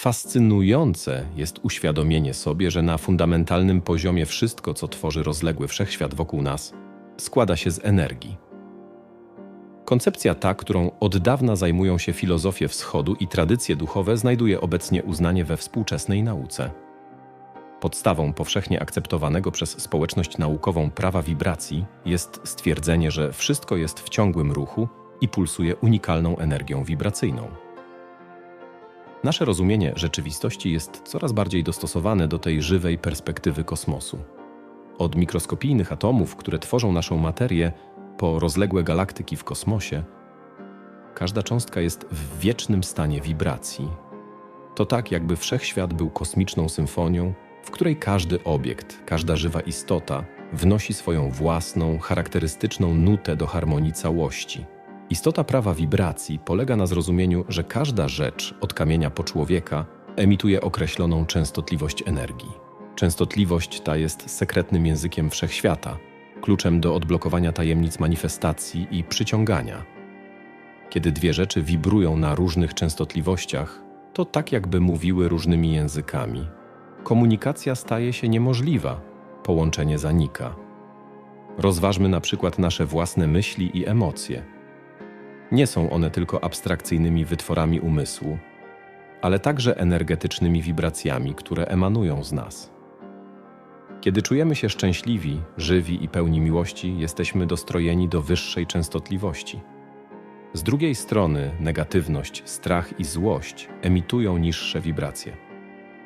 Fascynujące jest uświadomienie sobie, że na fundamentalnym poziomie wszystko, co tworzy rozległy wszechświat wokół nas, składa się z energii. Koncepcja ta, którą od dawna zajmują się filozofie wschodu i tradycje duchowe, znajduje obecnie uznanie we współczesnej nauce. Podstawą powszechnie akceptowanego przez społeczność naukową prawa wibracji jest stwierdzenie, że wszystko jest w ciągłym ruchu i pulsuje unikalną energią wibracyjną. Nasze rozumienie rzeczywistości jest coraz bardziej dostosowane do tej żywej perspektywy kosmosu. Od mikroskopijnych atomów, które tworzą naszą materię, po rozległe galaktyki w kosmosie, każda cząstka jest w wiecznym stanie wibracji. To tak, jakby wszechświat był kosmiczną symfonią, w której każdy obiekt, każda żywa istota wnosi swoją własną, charakterystyczną nutę do harmonii całości. Istota prawa wibracji polega na zrozumieniu, że każda rzecz, od kamienia po człowieka, emituje określoną częstotliwość energii. Częstotliwość ta jest sekretnym językiem wszechświata, kluczem do odblokowania tajemnic manifestacji i przyciągania. Kiedy dwie rzeczy wibrują na różnych częstotliwościach, to tak jakby mówiły różnymi językami. Komunikacja staje się niemożliwa, połączenie zanika. Rozważmy na przykład nasze własne myśli i emocje. Nie są one tylko abstrakcyjnymi wytworami umysłu, ale także energetycznymi wibracjami, które emanują z nas. Kiedy czujemy się szczęśliwi, żywi i pełni miłości, jesteśmy dostrojeni do wyższej częstotliwości. Z drugiej strony negatywność, strach i złość emitują niższe wibracje.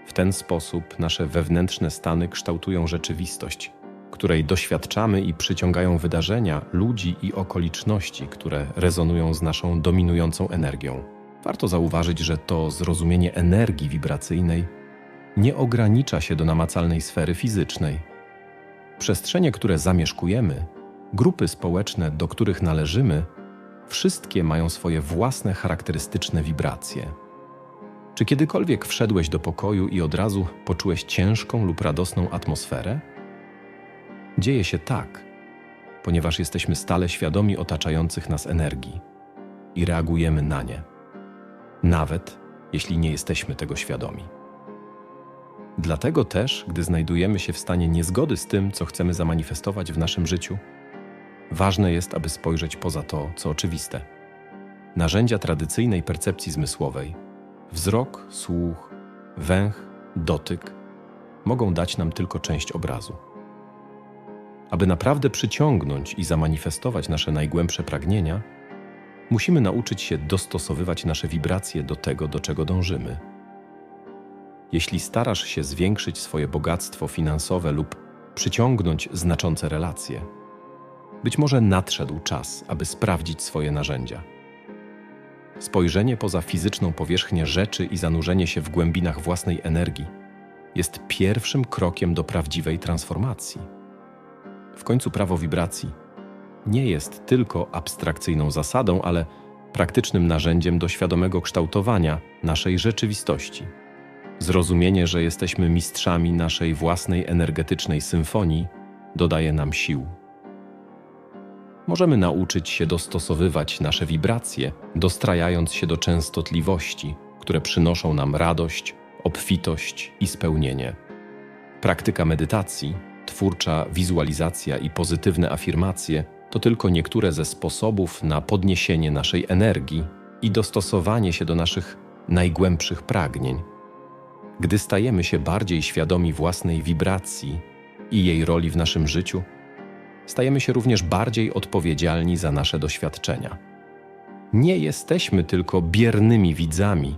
W ten sposób nasze wewnętrzne stany kształtują rzeczywistość, której doświadczamy i przyciągają wydarzenia, ludzi i okoliczności, które rezonują z naszą dominującą energią. Warto zauważyć, że to zrozumienie energii wibracyjnej nie ogranicza się do namacalnej sfery fizycznej. Przestrzenie, które zamieszkujemy, grupy społeczne, do których należymy, wszystkie mają swoje własne charakterystyczne wibracje. Czy kiedykolwiek wszedłeś do pokoju i od razu poczułeś ciężką lub radosną atmosferę? Dzieje się tak, ponieważ jesteśmy stale świadomi otaczających nas energii i reagujemy na nie, nawet jeśli nie jesteśmy tego świadomi. Dlatego też, gdy znajdujemy się w stanie niezgody z tym, co chcemy zamanifestować w naszym życiu, ważne jest, aby spojrzeć poza to, co oczywiste. Narzędzia tradycyjnej percepcji zmysłowej wzrok, słuch, węch, dotyk mogą dać nam tylko część obrazu. Aby naprawdę przyciągnąć i zamanifestować nasze najgłębsze pragnienia, musimy nauczyć się dostosowywać nasze wibracje do tego, do czego dążymy jeśli starasz się zwiększyć swoje bogactwo finansowe lub przyciągnąć znaczące relacje, być może nadszedł czas, aby sprawdzić swoje narzędzia. Spojrzenie poza fizyczną powierzchnię rzeczy i zanurzenie się w głębinach własnej energii jest pierwszym krokiem do prawdziwej transformacji. W końcu prawo wibracji nie jest tylko abstrakcyjną zasadą, ale praktycznym narzędziem do świadomego kształtowania naszej rzeczywistości. Zrozumienie, że jesteśmy mistrzami naszej własnej energetycznej symfonii, dodaje nam sił. Możemy nauczyć się dostosowywać nasze wibracje, dostrajając się do częstotliwości, które przynoszą nam radość, obfitość i spełnienie. Praktyka medytacji, twórcza wizualizacja i pozytywne afirmacje to tylko niektóre ze sposobów na podniesienie naszej energii i dostosowanie się do naszych najgłębszych pragnień. Gdy stajemy się bardziej świadomi własnej wibracji i jej roli w naszym życiu, stajemy się również bardziej odpowiedzialni za nasze doświadczenia. Nie jesteśmy tylko biernymi widzami,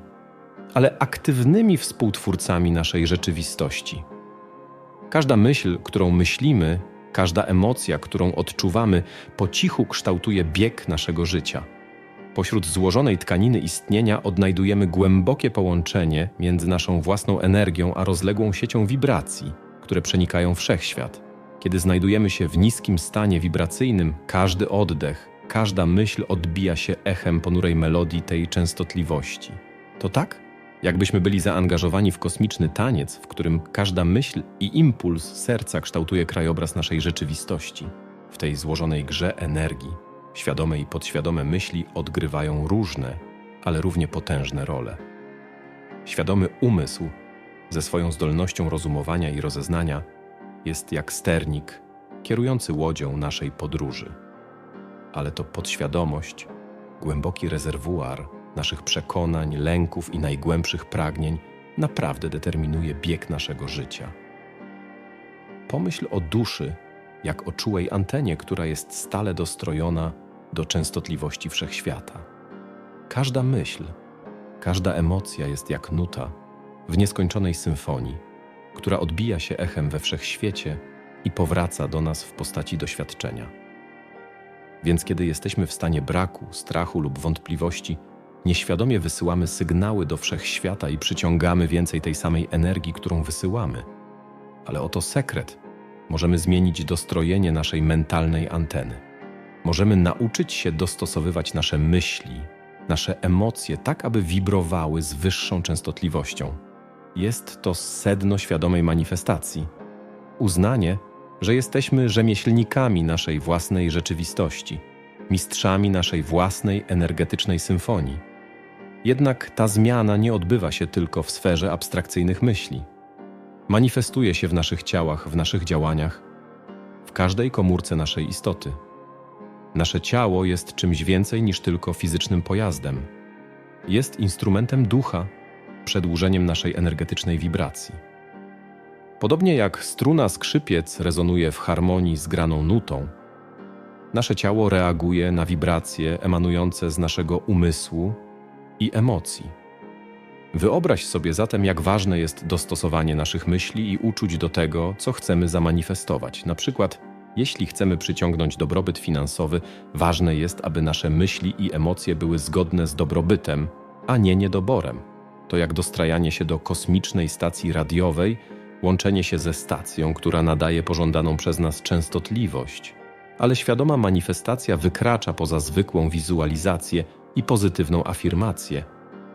ale aktywnymi współtwórcami naszej rzeczywistości. Każda myśl, którą myślimy, każda emocja, którą odczuwamy, po cichu kształtuje bieg naszego życia. Pośród złożonej tkaniny istnienia odnajdujemy głębokie połączenie między naszą własną energią a rozległą siecią wibracji, które przenikają wszechświat. Kiedy znajdujemy się w niskim stanie wibracyjnym, każdy oddech, każda myśl odbija się echem ponurej melodii tej częstotliwości. To tak, jakbyśmy byli zaangażowani w kosmiczny taniec, w którym każda myśl i impuls serca kształtuje krajobraz naszej rzeczywistości, w tej złożonej grze energii. Świadome i podświadome myśli odgrywają różne, ale równie potężne role. Świadomy umysł, ze swoją zdolnością rozumowania i rozeznania, jest jak sternik kierujący łodzią naszej podróży. Ale to podświadomość, głęboki rezerwuar naszych przekonań, lęków i najgłębszych pragnień naprawdę determinuje bieg naszego życia. Pomyśl o duszy jak o czułej antenie, która jest stale dostrojona do częstotliwości wszechświata. Każda myśl, każda emocja jest jak nuta w nieskończonej symfonii, która odbija się echem we wszechświecie i powraca do nas w postaci doświadczenia. Więc kiedy jesteśmy w stanie braku, strachu lub wątpliwości, nieświadomie wysyłamy sygnały do wszechświata i przyciągamy więcej tej samej energii, którą wysyłamy. Ale oto sekret. Możemy zmienić dostrojenie naszej mentalnej anteny. Możemy nauczyć się dostosowywać nasze myśli, nasze emocje tak, aby wibrowały z wyższą częstotliwością. Jest to sedno świadomej manifestacji. Uznanie, że jesteśmy rzemieślnikami naszej własnej rzeczywistości, mistrzami naszej własnej energetycznej symfonii. Jednak ta zmiana nie odbywa się tylko w sferze abstrakcyjnych myśli. Manifestuje się w naszych ciałach, w naszych działaniach, w każdej komórce naszej istoty. Nasze ciało jest czymś więcej niż tylko fizycznym pojazdem. Jest instrumentem ducha, przedłużeniem naszej energetycznej wibracji. Podobnie jak struna skrzypiec rezonuje w harmonii z graną nutą, nasze ciało reaguje na wibracje emanujące z naszego umysłu i emocji. Wyobraź sobie zatem, jak ważne jest dostosowanie naszych myśli i uczuć do tego, co chcemy zamanifestować. Na przykład, jeśli chcemy przyciągnąć dobrobyt finansowy, ważne jest, aby nasze myśli i emocje były zgodne z dobrobytem, a nie niedoborem. To jak dostrajanie się do kosmicznej stacji radiowej, łączenie się ze stacją, która nadaje pożądaną przez nas częstotliwość. Ale świadoma manifestacja wykracza poza zwykłą wizualizację i pozytywną afirmację.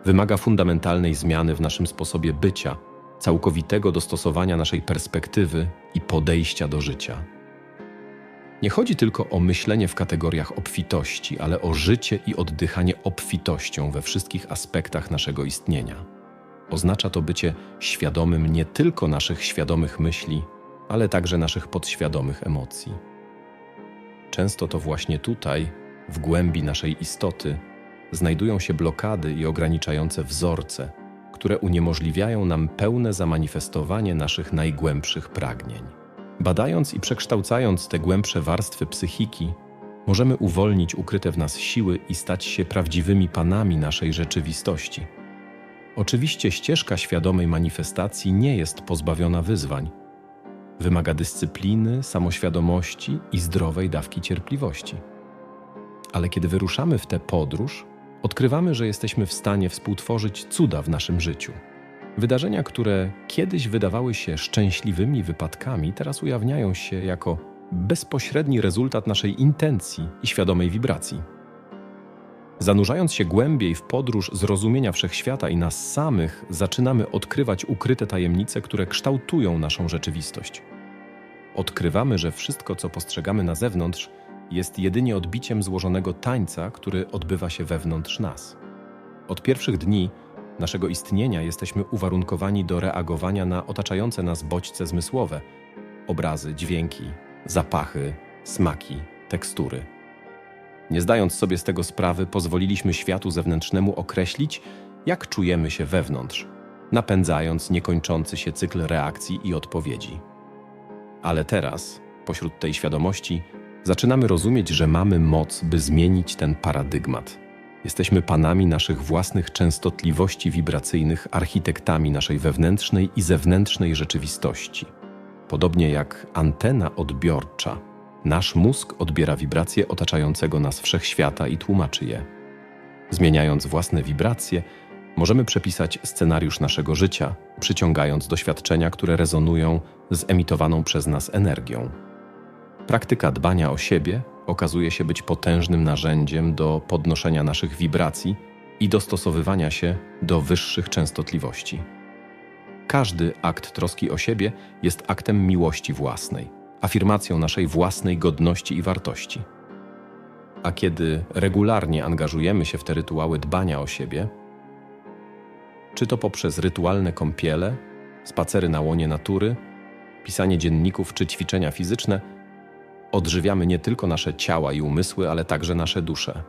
Wymaga fundamentalnej zmiany w naszym sposobie bycia, całkowitego dostosowania naszej perspektywy i podejścia do życia. Nie chodzi tylko o myślenie w kategoriach obfitości, ale o życie i oddychanie obfitością we wszystkich aspektach naszego istnienia. Oznacza to bycie świadomym nie tylko naszych świadomych myśli, ale także naszych podświadomych emocji. Często to właśnie tutaj, w głębi naszej istoty, znajdują się blokady i ograniczające wzorce, które uniemożliwiają nam pełne zamanifestowanie naszych najgłębszych pragnień. Badając i przekształcając te głębsze warstwy psychiki, możemy uwolnić ukryte w nas siły i stać się prawdziwymi panami naszej rzeczywistości. Oczywiście ścieżka świadomej manifestacji nie jest pozbawiona wyzwań. Wymaga dyscypliny, samoświadomości i zdrowej dawki cierpliwości. Ale kiedy wyruszamy w tę podróż, odkrywamy, że jesteśmy w stanie współtworzyć cuda w naszym życiu. Wydarzenia, które kiedyś wydawały się szczęśliwymi wypadkami, teraz ujawniają się jako bezpośredni rezultat naszej intencji i świadomej wibracji. Zanurzając się głębiej w podróż zrozumienia wszechświata i nas samych, zaczynamy odkrywać ukryte tajemnice, które kształtują naszą rzeczywistość. Odkrywamy, że wszystko, co postrzegamy na zewnątrz, jest jedynie odbiciem złożonego tańca, który odbywa się wewnątrz nas. Od pierwszych dni naszego istnienia jesteśmy uwarunkowani do reagowania na otaczające nas bodźce zmysłowe obrazy, dźwięki, zapachy, smaki, tekstury. Nie zdając sobie z tego sprawy, pozwoliliśmy światu zewnętrznemu określić, jak czujemy się wewnątrz, napędzając niekończący się cykl reakcji i odpowiedzi. Ale teraz, pośród tej świadomości, zaczynamy rozumieć, że mamy moc, by zmienić ten paradygmat. Jesteśmy panami naszych własnych częstotliwości wibracyjnych, architektami naszej wewnętrznej i zewnętrznej rzeczywistości. Podobnie jak antena odbiorcza, nasz mózg odbiera wibracje otaczającego nas wszechświata i tłumaczy je. Zmieniając własne wibracje, możemy przepisać scenariusz naszego życia, przyciągając doświadczenia, które rezonują z emitowaną przez nas energią. Praktyka dbania o siebie okazuje się być potężnym narzędziem do podnoszenia naszych wibracji i dostosowywania się do wyższych częstotliwości. Każdy akt troski o siebie jest aktem miłości własnej, afirmacją naszej własnej godności i wartości. A kiedy regularnie angażujemy się w te rytuały dbania o siebie, czy to poprzez rytualne kąpiele, spacery na łonie natury, pisanie dzienników czy ćwiczenia fizyczne, odżywiamy nie tylko nasze ciała i umysły, ale także nasze dusze.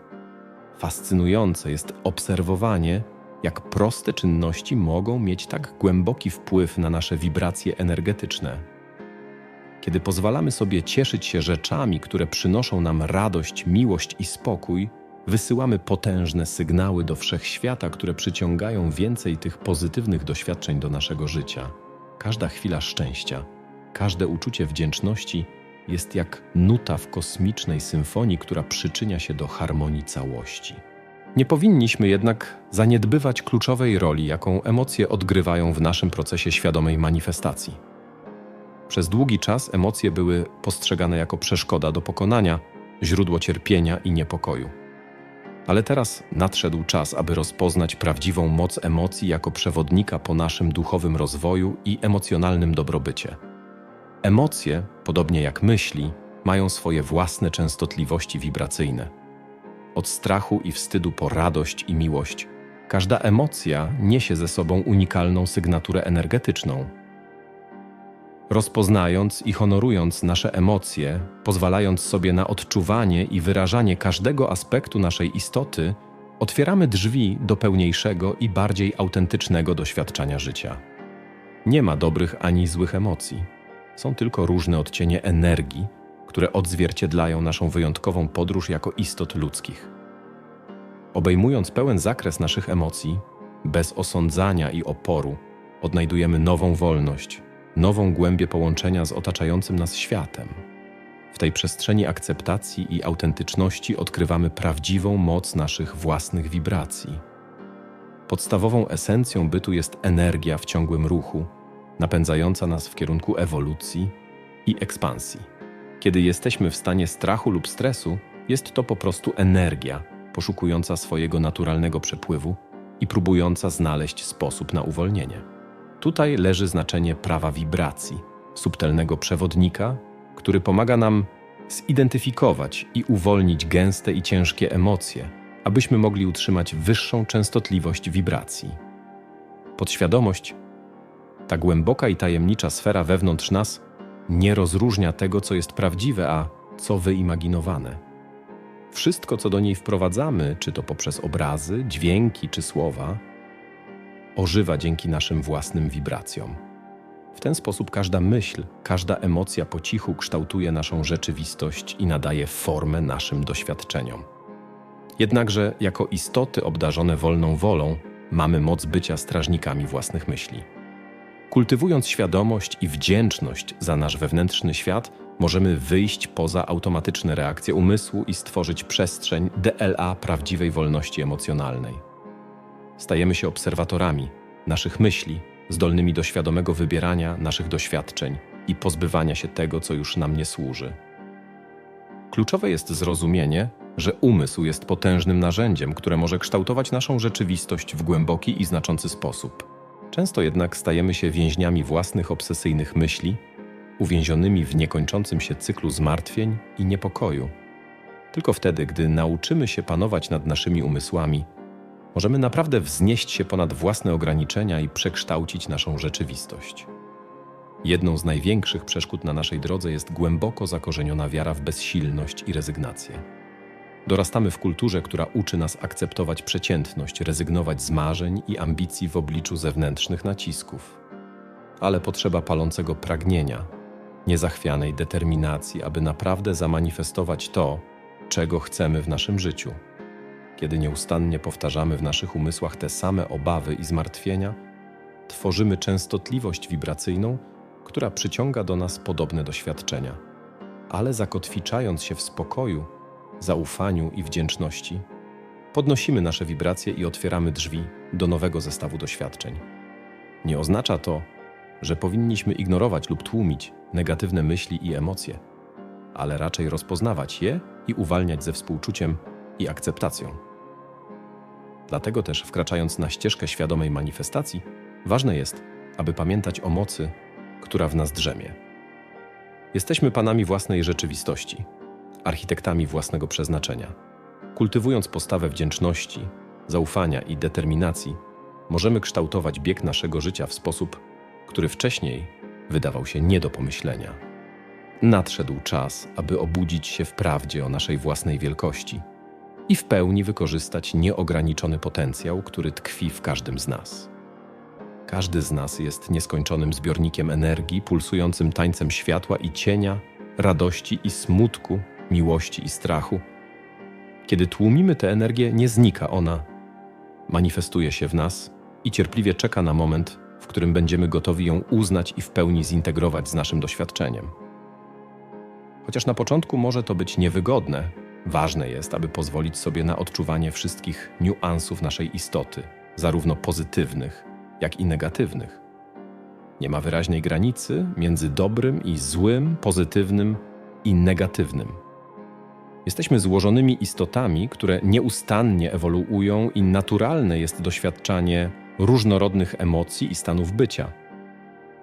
Fascynujące jest obserwowanie, jak proste czynności mogą mieć tak głęboki wpływ na nasze wibracje energetyczne. Kiedy pozwalamy sobie cieszyć się rzeczami, które przynoszą nam radość, miłość i spokój, wysyłamy potężne sygnały do wszechświata, które przyciągają więcej tych pozytywnych doświadczeń do naszego życia. Każda chwila szczęścia, każde uczucie wdzięczności jest jak nuta w kosmicznej symfonii, która przyczynia się do harmonii całości. Nie powinniśmy jednak zaniedbywać kluczowej roli, jaką emocje odgrywają w naszym procesie świadomej manifestacji. Przez długi czas emocje były postrzegane jako przeszkoda do pokonania, źródło cierpienia i niepokoju. Ale teraz nadszedł czas, aby rozpoznać prawdziwą moc emocji jako przewodnika po naszym duchowym rozwoju i emocjonalnym dobrobycie. Emocje, podobnie jak myśli, mają swoje własne częstotliwości wibracyjne. Od strachu i wstydu po radość i miłość, każda emocja niesie ze sobą unikalną sygnaturę energetyczną. Rozpoznając i honorując nasze emocje, pozwalając sobie na odczuwanie i wyrażanie każdego aspektu naszej istoty, otwieramy drzwi do pełniejszego i bardziej autentycznego doświadczania życia. Nie ma dobrych ani złych emocji są tylko różne odcienie energii, które odzwierciedlają naszą wyjątkową podróż jako istot ludzkich. Obejmując pełen zakres naszych emocji, bez osądzania i oporu, odnajdujemy nową wolność, nową głębię połączenia z otaczającym nas światem. W tej przestrzeni akceptacji i autentyczności odkrywamy prawdziwą moc naszych własnych wibracji. Podstawową esencją bytu jest energia w ciągłym ruchu, napędzająca nas w kierunku ewolucji i ekspansji. Kiedy jesteśmy w stanie strachu lub stresu, jest to po prostu energia poszukująca swojego naturalnego przepływu i próbująca znaleźć sposób na uwolnienie. Tutaj leży znaczenie prawa wibracji, subtelnego przewodnika, który pomaga nam zidentyfikować i uwolnić gęste i ciężkie emocje, abyśmy mogli utrzymać wyższą częstotliwość wibracji. Podświadomość ta głęboka i tajemnicza sfera wewnątrz nas nie rozróżnia tego, co jest prawdziwe, a co wyimaginowane. Wszystko, co do niej wprowadzamy, czy to poprzez obrazy, dźwięki czy słowa, ożywa dzięki naszym własnym wibracjom. W ten sposób każda myśl, każda emocja po cichu kształtuje naszą rzeczywistość i nadaje formę naszym doświadczeniom. Jednakże, jako istoty obdarzone wolną wolą, mamy moc bycia strażnikami własnych myśli. Kultywując świadomość i wdzięczność za nasz wewnętrzny świat, możemy wyjść poza automatyczne reakcje umysłu i stworzyć przestrzeń DLA prawdziwej wolności emocjonalnej. Stajemy się obserwatorami naszych myśli, zdolnymi do świadomego wybierania naszych doświadczeń i pozbywania się tego, co już nam nie służy. Kluczowe jest zrozumienie, że umysł jest potężnym narzędziem, które może kształtować naszą rzeczywistość w głęboki i znaczący sposób. Często jednak stajemy się więźniami własnych obsesyjnych myśli, uwięzionymi w niekończącym się cyklu zmartwień i niepokoju. Tylko wtedy, gdy nauczymy się panować nad naszymi umysłami, możemy naprawdę wznieść się ponad własne ograniczenia i przekształcić naszą rzeczywistość. Jedną z największych przeszkód na naszej drodze jest głęboko zakorzeniona wiara w bezsilność i rezygnację. Dorastamy w kulturze, która uczy nas akceptować przeciętność, rezygnować z marzeń i ambicji w obliczu zewnętrznych nacisków. Ale potrzeba palącego pragnienia, niezachwianej determinacji, aby naprawdę zamanifestować to, czego chcemy w naszym życiu. Kiedy nieustannie powtarzamy w naszych umysłach te same obawy i zmartwienia, tworzymy częstotliwość wibracyjną, która przyciąga do nas podobne doświadczenia. Ale zakotwiczając się w spokoju, zaufaniu i wdzięczności, podnosimy nasze wibracje i otwieramy drzwi do nowego zestawu doświadczeń. Nie oznacza to, że powinniśmy ignorować lub tłumić negatywne myśli i emocje, ale raczej rozpoznawać je i uwalniać ze współczuciem i akceptacją. Dlatego też, wkraczając na ścieżkę świadomej manifestacji, ważne jest, aby pamiętać o mocy, która w nas drzemie. Jesteśmy panami własnej rzeczywistości architektami własnego przeznaczenia. Kultywując postawę wdzięczności, zaufania i determinacji, możemy kształtować bieg naszego życia w sposób, który wcześniej wydawał się nie do pomyślenia. Nadszedł czas, aby obudzić się w prawdzie o naszej własnej wielkości i w pełni wykorzystać nieograniczony potencjał, który tkwi w każdym z nas. Każdy z nas jest nieskończonym zbiornikiem energii, pulsującym tańcem światła i cienia, radości i smutku, miłości i strachu. Kiedy tłumimy tę energię, nie znika ona, manifestuje się w nas i cierpliwie czeka na moment, w którym będziemy gotowi ją uznać i w pełni zintegrować z naszym doświadczeniem. Chociaż na początku może to być niewygodne, ważne jest, aby pozwolić sobie na odczuwanie wszystkich niuansów naszej istoty, zarówno pozytywnych, jak i negatywnych. Nie ma wyraźnej granicy między dobrym i złym, pozytywnym i negatywnym. Jesteśmy złożonymi istotami, które nieustannie ewoluują i naturalne jest doświadczanie różnorodnych emocji i stanów bycia.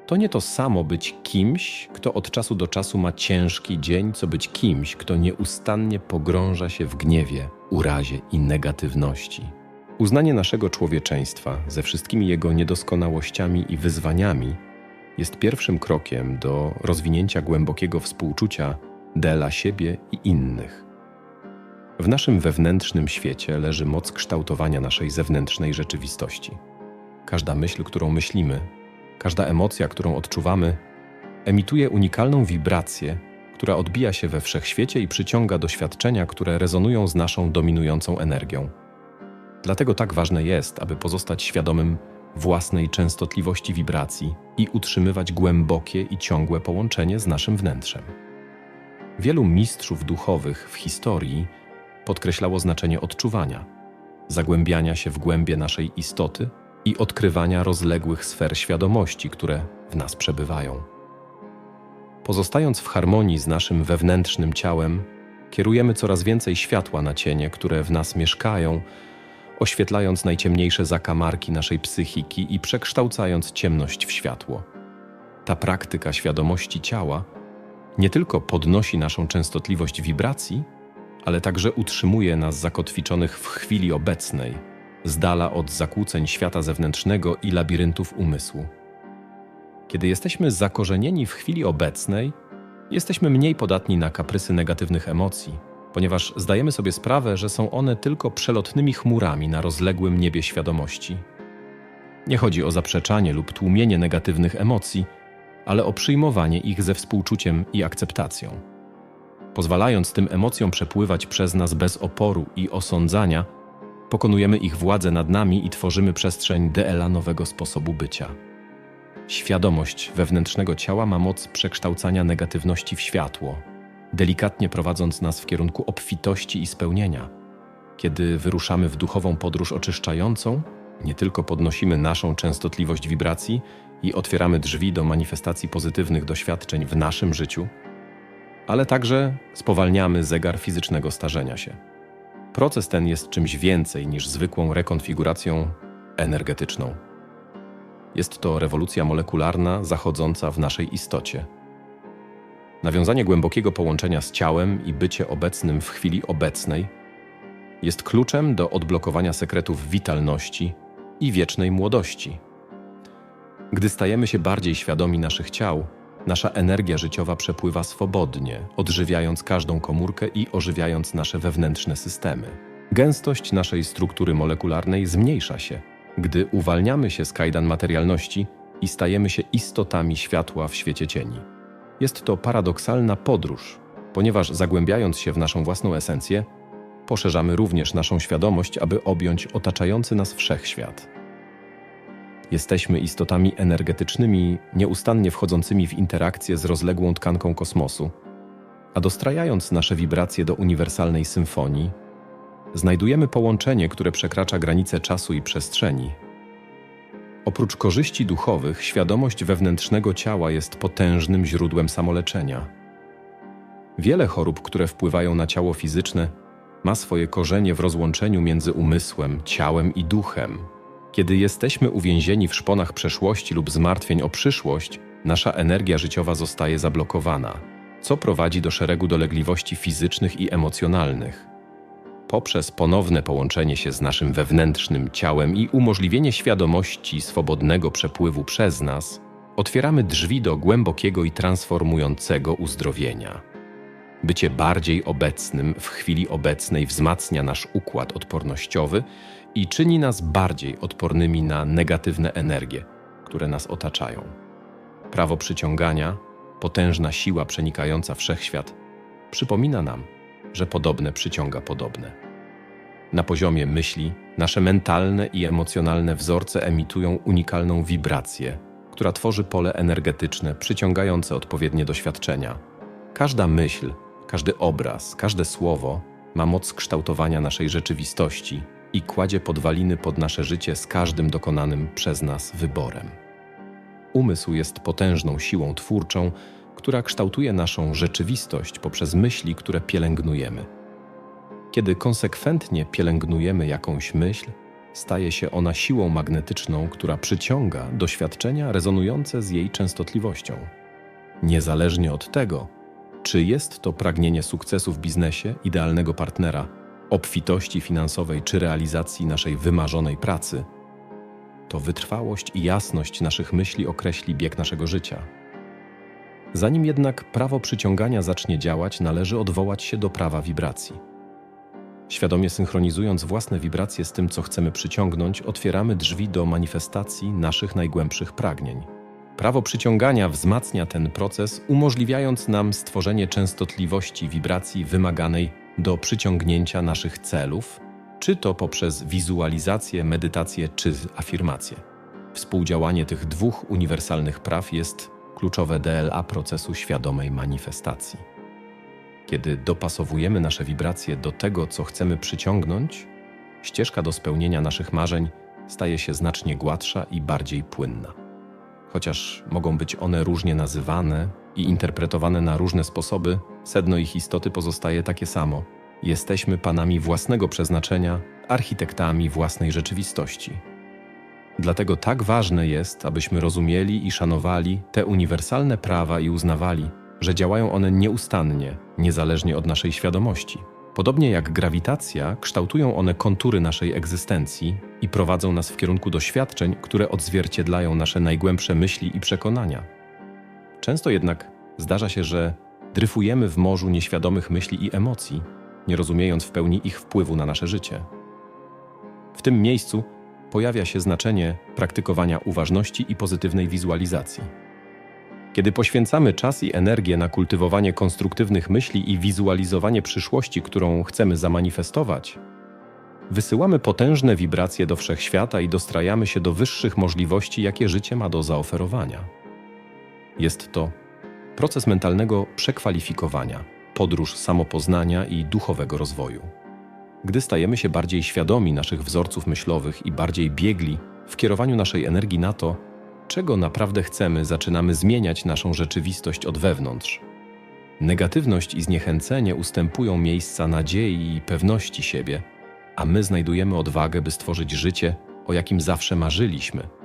To nie to samo być kimś, kto od czasu do czasu ma ciężki dzień, co być kimś, kto nieustannie pogrąża się w gniewie, urazie i negatywności. Uznanie naszego człowieczeństwa ze wszystkimi jego niedoskonałościami i wyzwaniami jest pierwszym krokiem do rozwinięcia głębokiego współczucia dla siebie i innych. W naszym wewnętrznym świecie leży moc kształtowania naszej zewnętrznej rzeczywistości. Każda myśl, którą myślimy, każda emocja, którą odczuwamy, emituje unikalną wibrację, która odbija się we wszechświecie i przyciąga doświadczenia, które rezonują z naszą dominującą energią. Dlatego tak ważne jest, aby pozostać świadomym własnej częstotliwości wibracji i utrzymywać głębokie i ciągłe połączenie z naszym wnętrzem. Wielu mistrzów duchowych w historii podkreślało znaczenie odczuwania, zagłębiania się w głębie naszej istoty i odkrywania rozległych sfer świadomości, które w nas przebywają. Pozostając w harmonii z naszym wewnętrznym ciałem, kierujemy coraz więcej światła na cienie, które w nas mieszkają, oświetlając najciemniejsze zakamarki naszej psychiki i przekształcając ciemność w światło. Ta praktyka świadomości ciała nie tylko podnosi naszą częstotliwość wibracji, ale także utrzymuje nas zakotwiczonych w chwili obecnej, z dala od zakłóceń świata zewnętrznego i labiryntów umysłu. Kiedy jesteśmy zakorzenieni w chwili obecnej, jesteśmy mniej podatni na kaprysy negatywnych emocji, ponieważ zdajemy sobie sprawę, że są one tylko przelotnymi chmurami na rozległym niebie świadomości. Nie chodzi o zaprzeczanie lub tłumienie negatywnych emocji, ale o przyjmowanie ich ze współczuciem i akceptacją. Pozwalając tym emocjom przepływać przez nas bez oporu i osądzania, pokonujemy ich władzę nad nami i tworzymy przestrzeń DLA nowego sposobu bycia. Świadomość wewnętrznego ciała ma moc przekształcania negatywności w światło, delikatnie prowadząc nas w kierunku obfitości i spełnienia. Kiedy wyruszamy w duchową podróż oczyszczającą, nie tylko podnosimy naszą częstotliwość wibracji i otwieramy drzwi do manifestacji pozytywnych doświadczeń w naszym życiu, ale także spowalniamy zegar fizycznego starzenia się. Proces ten jest czymś więcej niż zwykłą rekonfiguracją energetyczną. Jest to rewolucja molekularna zachodząca w naszej istocie. Nawiązanie głębokiego połączenia z ciałem i bycie obecnym w chwili obecnej jest kluczem do odblokowania sekretów witalności i wiecznej młodości. Gdy stajemy się bardziej świadomi naszych ciał, Nasza energia życiowa przepływa swobodnie, odżywiając każdą komórkę i ożywiając nasze wewnętrzne systemy. Gęstość naszej struktury molekularnej zmniejsza się, gdy uwalniamy się z kajdan materialności i stajemy się istotami światła w świecie cieni. Jest to paradoksalna podróż, ponieważ zagłębiając się w naszą własną esencję, poszerzamy również naszą świadomość, aby objąć otaczający nas wszechświat. Jesteśmy istotami energetycznymi, nieustannie wchodzącymi w interakcję z rozległą tkanką kosmosu, a dostrajając nasze wibracje do uniwersalnej symfonii, znajdujemy połączenie, które przekracza granice czasu i przestrzeni. Oprócz korzyści duchowych, świadomość wewnętrznego ciała jest potężnym źródłem samoleczenia. Wiele chorób, które wpływają na ciało fizyczne, ma swoje korzenie w rozłączeniu między umysłem, ciałem i duchem. Kiedy jesteśmy uwięzieni w szponach przeszłości lub zmartwień o przyszłość, nasza energia życiowa zostaje zablokowana, co prowadzi do szeregu dolegliwości fizycznych i emocjonalnych. Poprzez ponowne połączenie się z naszym wewnętrznym ciałem i umożliwienie świadomości swobodnego przepływu przez nas, otwieramy drzwi do głębokiego i transformującego uzdrowienia. Bycie bardziej obecnym w chwili obecnej wzmacnia nasz układ odpornościowy i czyni nas bardziej odpornymi na negatywne energie, które nas otaczają. Prawo przyciągania, potężna siła przenikająca wszechświat, przypomina nam, że podobne przyciąga podobne. Na poziomie myśli, nasze mentalne i emocjonalne wzorce emitują unikalną wibrację, która tworzy pole energetyczne przyciągające odpowiednie doświadczenia. Każda myśl, każdy obraz, każde słowo ma moc kształtowania naszej rzeczywistości i kładzie podwaliny pod nasze życie z każdym dokonanym przez nas wyborem. Umysł jest potężną siłą twórczą, która kształtuje naszą rzeczywistość poprzez myśli, które pielęgnujemy. Kiedy konsekwentnie pielęgnujemy jakąś myśl, staje się ona siłą magnetyczną, która przyciąga doświadczenia rezonujące z jej częstotliwością. Niezależnie od tego, czy jest to pragnienie sukcesu w biznesie, idealnego partnera, obfitości finansowej czy realizacji naszej wymarzonej pracy, to wytrwałość i jasność naszych myśli określi bieg naszego życia. Zanim jednak prawo przyciągania zacznie działać, należy odwołać się do prawa wibracji. Świadomie synchronizując własne wibracje z tym, co chcemy przyciągnąć, otwieramy drzwi do manifestacji naszych najgłębszych pragnień. Prawo przyciągania wzmacnia ten proces, umożliwiając nam stworzenie częstotliwości wibracji wymaganej do przyciągnięcia naszych celów, czy to poprzez wizualizację, medytację czy afirmację. Współdziałanie tych dwóch uniwersalnych praw jest kluczowe DLA procesu świadomej manifestacji. Kiedy dopasowujemy nasze wibracje do tego, co chcemy przyciągnąć, ścieżka do spełnienia naszych marzeń staje się znacznie gładsza i bardziej płynna. Chociaż mogą być one różnie nazywane i interpretowane na różne sposoby, sedno ich istoty pozostaje takie samo. Jesteśmy panami własnego przeznaczenia, architektami własnej rzeczywistości. Dlatego tak ważne jest, abyśmy rozumieli i szanowali te uniwersalne prawa i uznawali, że działają one nieustannie, niezależnie od naszej świadomości. Podobnie jak grawitacja, kształtują one kontury naszej egzystencji i prowadzą nas w kierunku doświadczeń, które odzwierciedlają nasze najgłębsze myśli i przekonania. Często jednak zdarza się, że dryfujemy w morzu nieświadomych myśli i emocji, nie rozumiejąc w pełni ich wpływu na nasze życie. W tym miejscu pojawia się znaczenie praktykowania uważności i pozytywnej wizualizacji. Kiedy poświęcamy czas i energię na kultywowanie konstruktywnych myśli i wizualizowanie przyszłości, którą chcemy zamanifestować, wysyłamy potężne wibracje do wszechświata i dostrajamy się do wyższych możliwości, jakie życie ma do zaoferowania. Jest to proces mentalnego przekwalifikowania, podróż samopoznania i duchowego rozwoju. Gdy stajemy się bardziej świadomi naszych wzorców myślowych i bardziej biegli w kierowaniu naszej energii na to, czego naprawdę chcemy, zaczynamy zmieniać naszą rzeczywistość od wewnątrz. Negatywność i zniechęcenie ustępują miejsca nadziei i pewności siebie, a my znajdujemy odwagę, by stworzyć życie, o jakim zawsze marzyliśmy.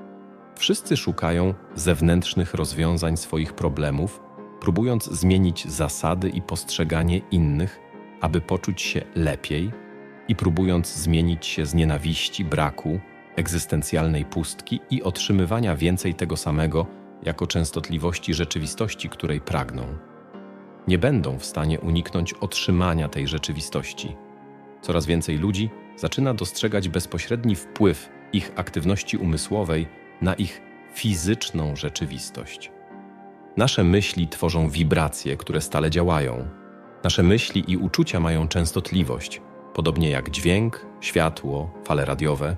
Wszyscy szukają zewnętrznych rozwiązań swoich problemów, próbując zmienić zasady i postrzeganie innych, aby poczuć się lepiej i próbując zmienić się z nienawiści, braku, egzystencjalnej pustki i otrzymywania więcej tego samego jako częstotliwości rzeczywistości, której pragną. Nie będą w stanie uniknąć otrzymania tej rzeczywistości. Coraz więcej ludzi zaczyna dostrzegać bezpośredni wpływ ich aktywności umysłowej na ich fizyczną rzeczywistość. Nasze myśli tworzą wibracje, które stale działają. Nasze myśli i uczucia mają częstotliwość, podobnie jak dźwięk, światło, fale radiowe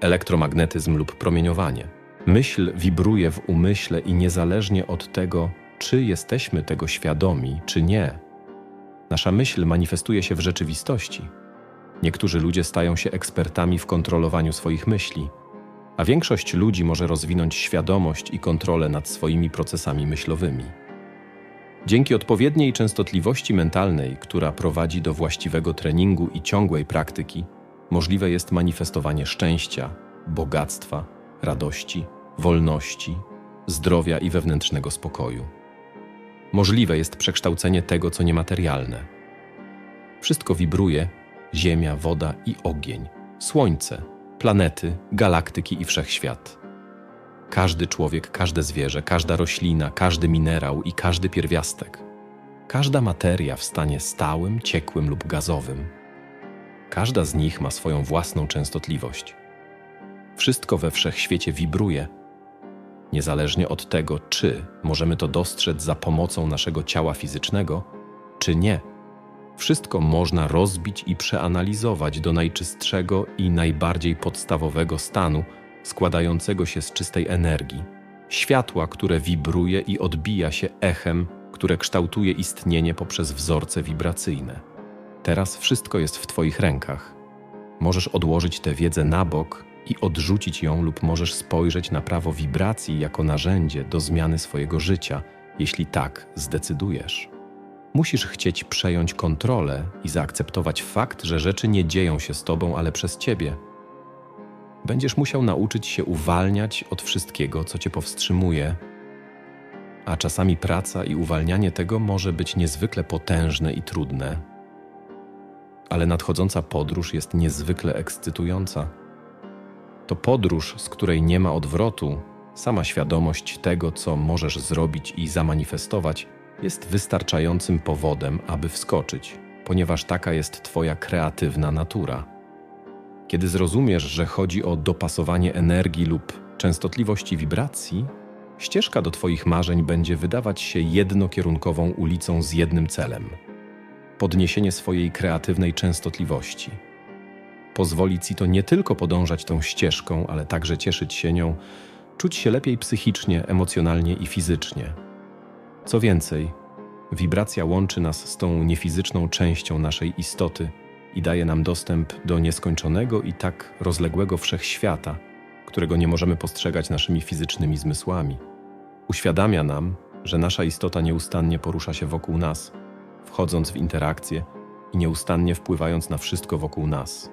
elektromagnetyzm lub promieniowanie. Myśl wibruje w umyśle i niezależnie od tego, czy jesteśmy tego świadomi, czy nie, nasza myśl manifestuje się w rzeczywistości. Niektórzy ludzie stają się ekspertami w kontrolowaniu swoich myśli, a większość ludzi może rozwinąć świadomość i kontrolę nad swoimi procesami myślowymi. Dzięki odpowiedniej częstotliwości mentalnej, która prowadzi do właściwego treningu i ciągłej praktyki, możliwe jest manifestowanie szczęścia, bogactwa, radości, wolności, zdrowia i wewnętrznego spokoju. Możliwe jest przekształcenie tego, co niematerialne. Wszystko wibruje ziemia, woda i ogień, słońce, planety, galaktyki i wszechświat. Każdy człowiek, każde zwierzę, każda roślina, każdy minerał i każdy pierwiastek. Każda materia w stanie stałym, ciekłym lub gazowym. Każda z nich ma swoją własną częstotliwość. Wszystko we wszechświecie wibruje, niezależnie od tego, czy możemy to dostrzec za pomocą naszego ciała fizycznego, czy nie. Wszystko można rozbić i przeanalizować do najczystszego i najbardziej podstawowego stanu, składającego się z czystej energii, światła, które wibruje i odbija się echem, które kształtuje istnienie poprzez wzorce wibracyjne. Teraz wszystko jest w Twoich rękach. Możesz odłożyć tę wiedzę na bok i odrzucić ją, lub możesz spojrzeć na prawo wibracji jako narzędzie do zmiany swojego życia, jeśli tak zdecydujesz. Musisz chcieć przejąć kontrolę i zaakceptować fakt, że rzeczy nie dzieją się z tobą, ale przez ciebie. Będziesz musiał nauczyć się uwalniać od wszystkiego, co cię powstrzymuje, a czasami praca i uwalnianie tego może być niezwykle potężne i trudne. Ale nadchodząca podróż jest niezwykle ekscytująca. To podróż, z której nie ma odwrotu, sama świadomość tego, co możesz zrobić i zamanifestować, jest wystarczającym powodem, aby wskoczyć, ponieważ taka jest Twoja kreatywna natura. Kiedy zrozumiesz, że chodzi o dopasowanie energii lub częstotliwości wibracji, ścieżka do Twoich marzeń będzie wydawać się jednokierunkową ulicą z jednym celem podniesienie swojej kreatywnej częstotliwości. Pozwoli Ci to nie tylko podążać tą ścieżką, ale także cieszyć się nią, czuć się lepiej psychicznie, emocjonalnie i fizycznie. Co więcej, wibracja łączy nas z tą niefizyczną częścią naszej istoty i daje nam dostęp do nieskończonego i tak rozległego wszechświata, którego nie możemy postrzegać naszymi fizycznymi zmysłami. Uświadamia nam, że nasza istota nieustannie porusza się wokół nas, wchodząc w interakcje i nieustannie wpływając na wszystko wokół nas.